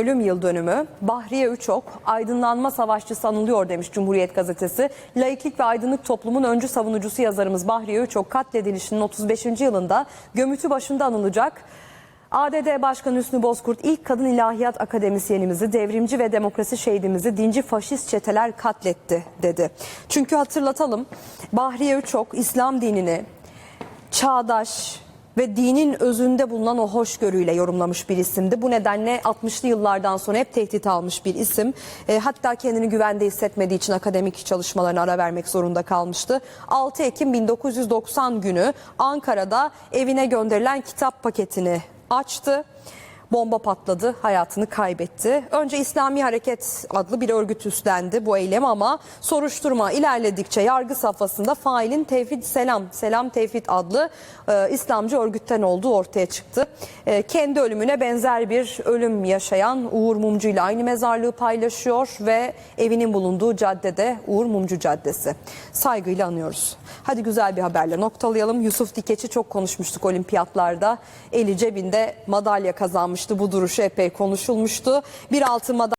Ölüm yıl dönümü Bahriye Üçok aydınlanma savaşçısı anılıyor demiş Cumhuriyet Gazetesi. Laiklik ve aydınlık toplumun öncü savunucusu yazarımız Bahriye Üçok katledilişinin 35. yılında gömütü başında anılacak. ADD Başkanı Hüsnü Bozkurt ilk kadın ilahiyat akademisyenimizi, devrimci ve demokrasi şehidimizi dinci faşist çeteler katletti dedi. Çünkü hatırlatalım Bahriye Üçok İslam dinini çağdaş ve dinin özünde bulunan o hoşgörüyle yorumlamış bir isimdi. Bu nedenle 60'lı yıllardan sonra hep tehdit almış bir isim. E, hatta kendini güvende hissetmediği için akademik çalışmalarına ara vermek zorunda kalmıştı. 6 Ekim 1990 günü Ankara'da evine gönderilen kitap paketini açtı. Bomba patladı, hayatını kaybetti. Önce İslami Hareket adlı bir örgüt üstlendi bu eylem ama soruşturma ilerledikçe yargı safhasında failin Tevhid Selam, Selam Tevhid adlı e, İslamcı örgütten olduğu ortaya çıktı. E, kendi ölümüne benzer bir ölüm yaşayan Uğur Mumcu ile aynı mezarlığı paylaşıyor ve evinin bulunduğu caddede Uğur Mumcu Caddesi. Saygıyla anıyoruz. Hadi güzel bir haberle noktalayalım. Yusuf Dikeç'i çok konuşmuştuk olimpiyatlarda. Eli cebinde madalya kazanmıştı. Bu duruşu epey konuşulmuştu. Bir altın madalya